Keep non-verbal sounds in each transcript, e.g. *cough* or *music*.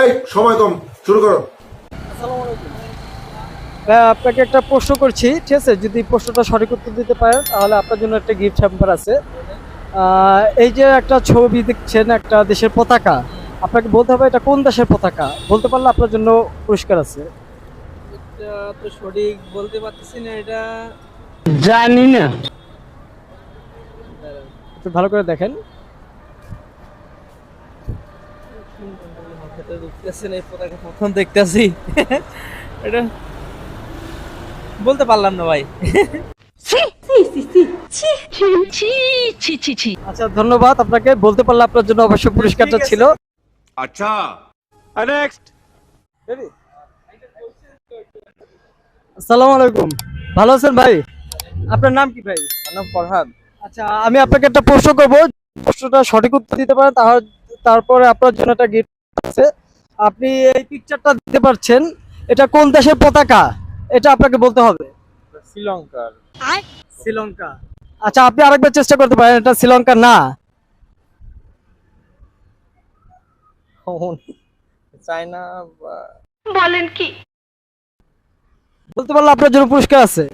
এই সময় কম শুরু করো। আপনাকে একটা প্রশ্ন করছি ঠিক আছে? যদি প্রশ্নটা সঠিক উত্তর দিতে পারেন তাহলে আপনার জন্য একটা গিফট হ্যাম্পার আছে। আহ, এই যে একটা ছবি দেখছেন একটা দেশের পতাকা আপনাকে বলতে হবে এটা কোন দেশের পতাকা? বলতে পারলে আপনার জন্য পুরস্কার আছে। এটা তো সঠিক বলতে পারতেছি না এটা জানি না। একটু ভালো করে দেখেন। এই পতাকা প্রথম দেখতেছি। *laughs* এটা বলতে পারলাম না ভাই। আচ্ছা ধন্যবাদ আপনাকে। বলতে পারলে আপনার জন্য অবশ্যই পুরস্কারটা ছিল। আচ্ছা। আসসালামু আলাইকুম। ভালো আছেন ভাই? আপনার নাম কি ভাই? আমার নাম ফরহাদ। আচ্ছা আমি আপনাকে একটা প্রশ্ন করব। প্রশ্নটা সঠিক উত্তর দিতে পারেন তাহলে তারপরে আপনার জন্য একটা গিফট আছে। আপনি এই পিকচারটা দিতে পারছেন। এটা কোন দেশের পতাকা? এটা আপনাকে বলতে হবে। শ্রীলঙ্কার। শ্রীলঙ্কা। আচ্ছা আপনি আরেকবার চেষ্টা করতে পারেন। এটা শ্রীলঙ্কা না। চায়না বলতে পারলে আপনার জন্য পুরস্কার আছে।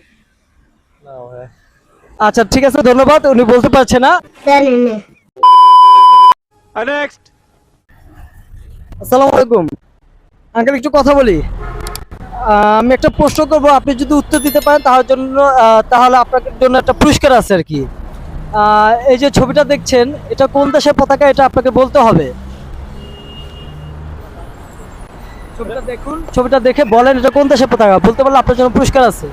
আচ্ছা ঠিক আছে ধন্যবাদ। উনি বলতে পারছে না। আসসালামু আলাইকুম। আঙ্কেল একটু কথা বলি। আহ, আমি একটা প্রশ্ন করব আপনি যদি উত্তর দিতে পারেন তাহলে জন্য তাহলে আপনার জন্য একটা পুরস্কার আছে আর কি। আহ, এই যে ছবিটা দেখছেন এটা কোন দেশের পতাকা এটা আপনাকে বলতে হবে। ছবিটা দেখুন। ছবিটা দেখে বলেন এটা কোন দেশের পতাকা বলতে পারলে আপনার জন্য পুরস্কার আছে।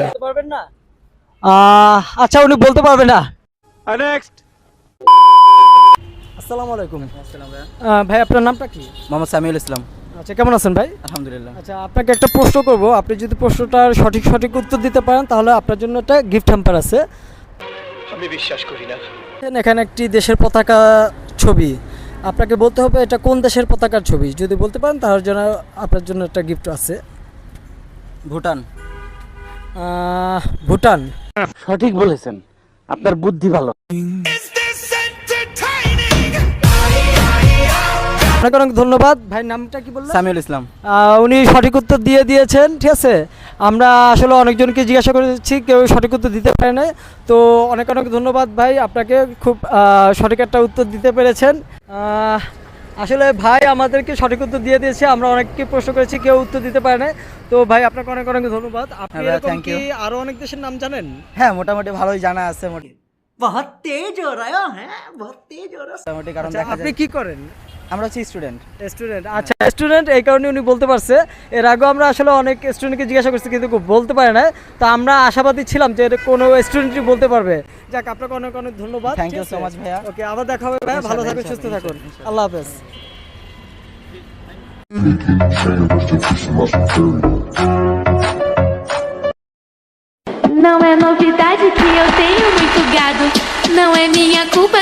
বলতে পারবেন না আহ, আচ্ছা উনি বলতে পারবে না। আসসালামু আলাইকুম। ভাই আপনার নামটা কি? মোহাম্মদ সামিউল ইসলাম। আচ্ছা কেমন আছেন ভাই? আলহামদুলিল্লাহ। আচ্ছা আপনাকে একটা প্রশ্ন করব। আপনি যদি প্রশ্নটার সঠিক সঠিক উত্তর দিতে পারেন তাহলে আপনার জন্য একটা গিফট হ্যাম্পার আছে। আমি বিশ্বাস করি না। এখানে একটি দেশের পতাকা ছবি। আপনাকে বলতে হবে এটা কোন দেশের পতাকার ছবি? যদি বলতে পারেন তাহলে জন্য আপনার জন্য একটা গিফট আছে। ভুটান। ভুটান। সঠিক বলেছেন। আপনার বুদ্ধি ভালো। আপনাকে অনেক ধন্যবাদ। ভাই নামটা কি বললেন? সামিউল ইসলাম। উনি সঠিক উত্তর দিয়ে দিয়েছেন ঠিক আছে? আমরা আসলে অনেকজনকে জিজ্ঞাসা করেছি কেউ সঠিক উত্তর দিতে পারে না তো অনেক অনেক ধন্যবাদ ভাই আপনাকে খুব সঠিক একটা উত্তর দিতে পেরেছেন। আসলে ভাই আমাদেরকে সঠিক উত্তর দিয়ে দিয়েছে আমরা অনেককে প্রশ্ন করেছি কেউ উত্তর দিতে পারে না তো ভাই আপনাকে অনেক অনেক ধন্যবাদ। আপনি থ্যাংক ইউ আরও অনেক দেশের নাম জানেন? হ্যাঁ মোটামুটি ভালোই জানা আছে বহুত তেজ হ্যাঁ বহুত তেজ মোটামুটি আচ্ছা, আপনি কি করেন? আমরা হচ্ছি স্টুডেন্ট স্টুডেন্ট আচ্ছা স্টুডেন্ট এই কারণে উনি বলতে পারছে। এর আগেও আমরা আসলে অনেক স্টুডেন্টকে জিজ্ঞাসা করছি কিন্তু বলতে পারে না তো আমরা আশাবাদী ছিলাম যে এটা কোনো স্টুডেন্টই বলতে পারবে। যাক আপনাকে অনেক অনেক ধন্যবাদ। Thank you so much, ভাইয়া। ওকে আবার দেখা হবে ভাইয়া। ভালো থাকুন সুস্থ থাকুন আল্লাহ হাফেজ। Não é novidade que eu tenho muito gado. Não é minha culpa